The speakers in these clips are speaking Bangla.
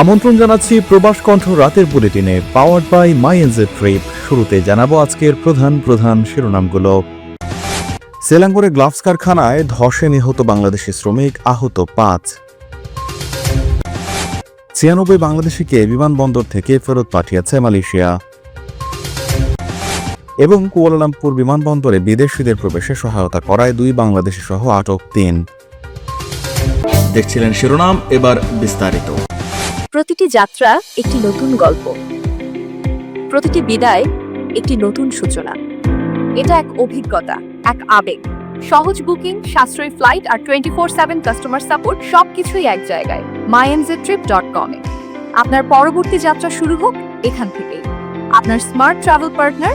আমন্ত্রণ জানাচ্ছি প্রবাস কণ্ঠ রাতের বুলেটিনে powered by my NJ trip শুরুতে জানাব আজকের প্রধান প্রধান শিরোনামগুলো। সেলাঙ্গরে গ্লাভস কারখানায় ধসে নিহত বাংলাদেশি শ্রমিক আহত পাঁচ। ছিয়ানব্বই বাংলাদেশিকে বিমানবন্দর থেকে ফেরত পাঠিয়েছে মালয়েশিয়া। এবং কুয়ালালামপুর বিমানবন্দরে বিদেশিদের প্রবেশে সহায়তা করায় দুই বাংলাদেশি সহ আটক তিন। দেখছিলেন শিরোনাম, এবার বিস্তারিত। প্রতিটি যাত্রা একটি নতুন গল্প। প্রতিটি বিদায় একটি নতুন সূচনা। এটা এক অভিজ্ঞতা, এক আবেগ। সহজ বুকিং, সাশ্রয়ী ফ্লাইট আর twenty four seven customer support সবকিছুই এক জায়গায়। মাইএনজে ট্রিপ ডট কমে আপনার পরবর্তী যাত্রা শুরু হোক এখান থেকেই। আপনার স্মার্ট ট্রাভেল পার্টনার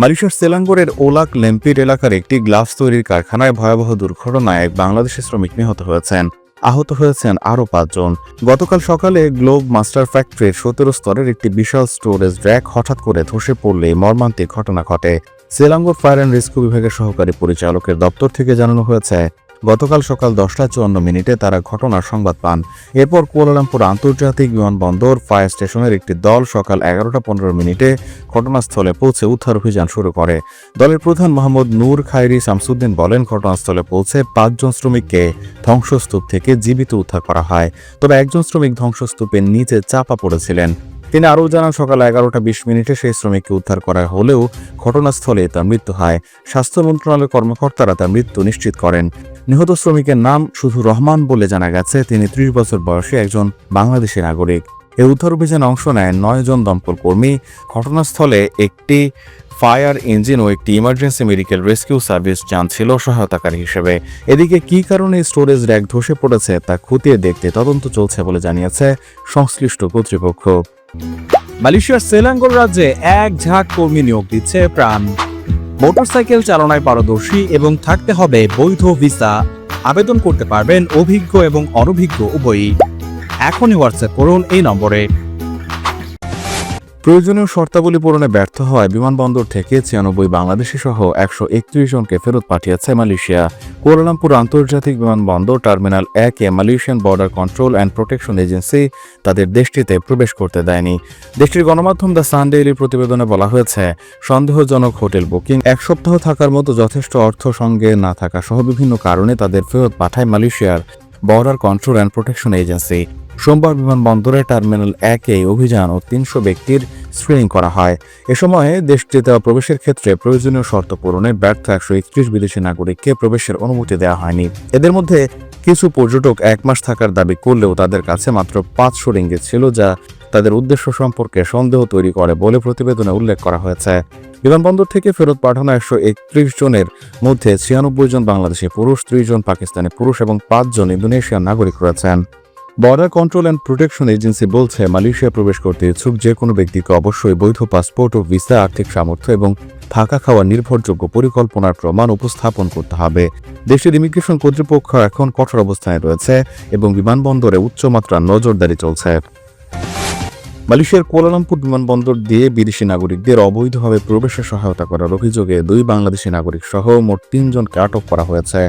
মালয়েশিয়ার সেলাঙ্গরের ওলাক লেম্পির এলাকার একটি গ্লাভস তৈরির কারখানায় ভয়াবহ দুর্ঘটনায় এক বাংলাদেশি শ্রমিক নিহত হয়েছেন। আহত হয়েছেন আরও পাঁচজন। গতকাল সকালে গ্লোব মাস্টার ফ্যাক্টরির সতেরো স্তরের একটি বিশাল স্টোরেজ র্যাক হঠাৎ করে ধসে পড়লে মর্মান্তিক ঘটনা ঘটে। সেলাঙ্গর ফায়ার অ্যান্ড রেস্কিউ বিভাগের সহকারী পরিচালকের দপ্তর থেকে জানানো হয়েছে গতকাল সকাল দশটা চুয়ান্ন মিনিটে তারা ঘটনার সংবাদ পান। এরপর কুয়ালালামপুর আন্তর্জাতিক বিমানবন্দর ফায়ার স্টেশনের একটি দল সকাল এগারোটা পনেরো মিনিটে ঘটনাস্থলে পৌঁছে উদ্ধার অভিযান শুরু করে। দলের প্রধান মোহাম্মদ নূর খায়রি শামসুদ্দিন বলেন, ঘটনাস্থলে পৌঁছে পাঁচজন শ্রমিককে ধ্বংসস্তূপ থেকে জীবিত উদ্ধার করা হয়। তবে একজন শ্রমিক ধ্বংসস্তূপের নিচে চাপা পড়েছিলেন। তিনি আরও জানান, সকাল এগারোটা বিশ মিনিটে সেই শ্রমিককে উদ্ধার করা হলেও ঘটনাস্থলে তার মৃত্যু হয়। স্বাস্থ্য মন্ত্রণালয়ের কর্মকর্তারা তার মৃত্যু নিশ্চিত করেন। নিহত শ্রমিকের নাম শুধু রহমান বলে জানা গেছে, তিনি ত্রিশ বছর বয়সী একজন বাংলাদেশি নাগরিক। এই উদ্ধার অভিযানে অংশ নেয় নয় জন দমকল কর্মী। ঘটনাস্থলে একটি ফায়ার ইঞ্জিন ও একটি ইমার্জেন্সি মেডিকেল রেস্কিউ সার্ভিস যান ছিল সহায়তাকারী হিসেবে। এদিকে কী কারণে স্টোরেজ র্যাক ধসে পড়েছে তা খতিয়ে দেখতে তদন্ত চলছে বলে জানিয়েছে সংশ্লিষ্ট কর্তৃপক্ষ। মালয়েশিয়ার সেলাঙ্গোর রাজ্যে এক ঝাঁক কর্মী নিয়োগ দিচ্ছে প্রাণ। মোটরসাইকেল চালনায় পারদর্শী এবং থাকতে হবে বৈধ ভিসা। আবেদন করতে পারবেন অভিজ্ঞ এবং অনভিজ্ঞ উভয়ই। এখনই হোয়াটসঅ্যাপ করুন এই নম্বরে। প্রয়োজনীয় শর্তাবলী পূরণে ব্যর্থ হওয়ায় বিমানবন্দর থেকে ছিয়ানব্বই বাংলাদেশি সহ একশো একত্রিশ জনকে ফেরত পাঠিয়েছে মালয়েশিয়া। কুয়ালালামপুর আন্তর্জাতিক বিমানবন্দর টার্মিনাল একে Malaysian border control and protection agency তাদের দেশটিতে প্রবেশ করতে দেয়নি। দেশটির গণমাধ্যম দ্য সান ডেইলির প্রতিবেদনে বলা হয়েছে, সন্দেহজনক হোটেল বুকিং, এক সপ্তাহ থাকার মতো যথেষ্ট অর্থ সঙ্গে না থাকা সহ বিভিন্ন কারণে তাদের ফেরত পাঠায় মালয়েশিয়ার border control and protection agency. সোমবার বিমানবন্দরে টার্মিনাল একে অভিযান ও তিনশো ব্যক্তির স্ক্রিনিং করা হয়। এ সময়ে দেশটিতে প্রবেশের ক্ষেত্রে প্রয়োজনীয় শর্ত পূরণে ব্যর্থ একশো একত্রিশ বিদেশি নাগরিককে প্রবেশের অনুমতি দেওয়া হয়নি। এদের মধ্যে কিছু পর্যটক এক মাস থাকার দাবি করলেও তাদের কাছে মাত্র পাঁচশো রিঙ্গিত ছিল যা তাদের উদ্দেশ্য সম্পর্কে সন্দেহ তৈরি করে বলে প্রতিবেদনে উল্লেখ করা হয়েছে। বিমানবন্দর থেকে ফেরত পাঠানো একশো একত্রিশ জনের মধ্যে ছিয়ানব্বই জন বাংলাদেশি পুরুষ, ত্রিশ জন পাকিস্তানি পুরুষ এবং পাঁচজন ইন্দোনেশিয়ান নাগরিক রয়েছেন। Border control and protection agency বলছে মালয়েশিয়া প্রবেশ করতে ইচ্ছুক যে কোনো ব্যক্তিকে অবশ্যই বৈধ পাসপোর্ট ও ভিসা, আর্থিক সামর্থ্য এবং থাকা খাওয়া নির্ভরযোগ্য পরিকল্পনার প্রমাণ উপস্থাপন করতে হবে। দেশের ইমিগ্রেশন কর্তৃপক্ষ এখন কঠোর অবস্থায় রয়েছে এবং বিমানবন্দরে উচ্চমাত্রার নজরদারি চলছে। মালয়েশিয়ার কুয়ালালামপুর বিমানবন্দর দিয়ে বিদেশি নাগরিকদের অবৈধভাবে প্রবেশে সহায়তা করার অভিযোগে দুই বাংলাদেশি নাগরিক সহ মোট তিনজনকে আটক করা হয়েছে।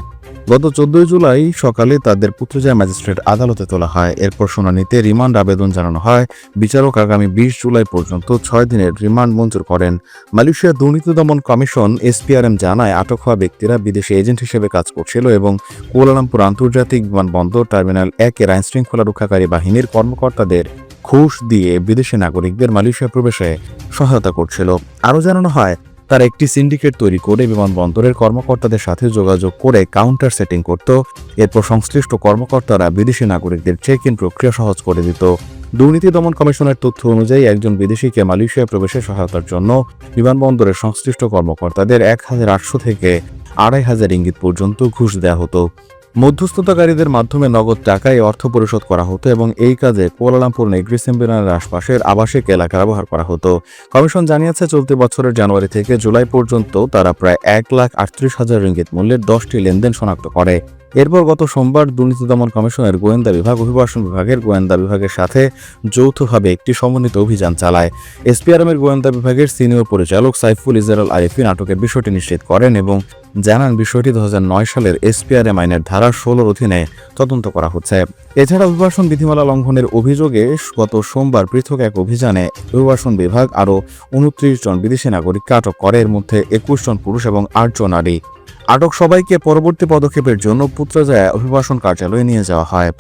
গত চোদ্দই জুলাই সকালে তাদের পুত্রজা ম্যাজিস্ট্রেট আদালতে তোলা হয়। এরপর শুনানিতে রিমান্ড আবেদন জানানো হয়। বিচারক আগামী বিশ জুলাই পর্যন্ত ছয় দিনের রিমান্ড মঞ্জুর করেন। মালয়েশিয়া দুর্নীতি দমন কমিশন এসপিআরএম জানায়, আটক হওয়া ব্যক্তিরা বিদেশি এজেন্ট হিসেবে কাজ করছিল এবং কুয়ালালামপুর আন্তর্জাতিক বিমানবন্দর টার্মিনাল একের আইন শৃঙ্খলা রক্ষাকারী বাহিনীর কর্মকর্তাদের ঘুষ দিয়ে বিদেশি নাগরিকদের মালয়েশিয়া প্রবেশে সহায়তা করছিল। আরও জানানো হয়, তারা একটি সিন্ডিকেট তৈরি করে বিমানবন্দরের কর্মকর্তাদের সাথে যোগাযোগ করে কাউন্টার সেটিং করত। এরপর সংশ্লিষ্ট কর্মকর্তারা বিদেশি নাগরিকদের চেক ইন প্রক্রিয়া সহজ করে দিত। দুর্নীতি দমন কমিশনের তথ্য অনুযায়ী একজন বিদেশিকে মালয়েশিয়া প্রবেশে সহায়তার জন্য বিমানবন্দরের সংশ্লিষ্ট কর্মকর্তাদের এক হাজার আটশো থেকে আড়াই হাজার ইঙ্গিত পর্যন্ত ঘুষ দেওয়া হতো। মধ্যস্থতাকারীদের মাধ্যমে নগদ টাকায় অর্থ পরিশোধ করা হতো এবং এই কাজে কোয়ালালামপুর নেগ্রি সেম্বিনারের আশপাশের আবাসিক এলাকা ব্যবহার করা হতো। কমিশন জানিয়েছে, চলতি বছরের জানুয়ারি থেকে জুলাই পর্যন্ত তারা প্রায় এক লাখ আটত্রিশ হাজার রিঙ্গিত মূল্যের দশটি লেনদেন শনাক্ত করে। এরপর গত সোমবার দুর্নীতি দমন কমিশনের গোয়েন্দা বিভাগ, অভিবাসন বিভাগের গোয়েন্দা বিভাগের সাথে যৌথভাবে একটি সমন্বিত অভিযান চালায়। এসপিআরএমের গোয়েন্দা বিভাগের সিনিয়র পরিচালক সাইফুল ইজারাল আরিফিন আটকের বিষয়টি নিশ্চিত করেন এবং জানান বিষয়টি দুহাজার নয় সালের এসপিআরএম আইনের ধারা ষোলোর অধীনে তদন্ত করা হচ্ছে। এছাড়া অভিবাসন বিধিমালা লঙ্ঘনের অভিযোগে গত সোমবার পৃথক এক অভিযানে অভিবাসন বিভাগ আরও উনত্রিশ জন বিদেশি নাগরিককে আটক করে। এর মধ্যে একুশ জন পুরুষ এবং আট জন নারী। আটক সবাইকে পরবর্তী পদক্ষেপের জন্য পুত্রজায় অভিবাসন কার্যালয়ে নিয়ে যাওয়া হয়।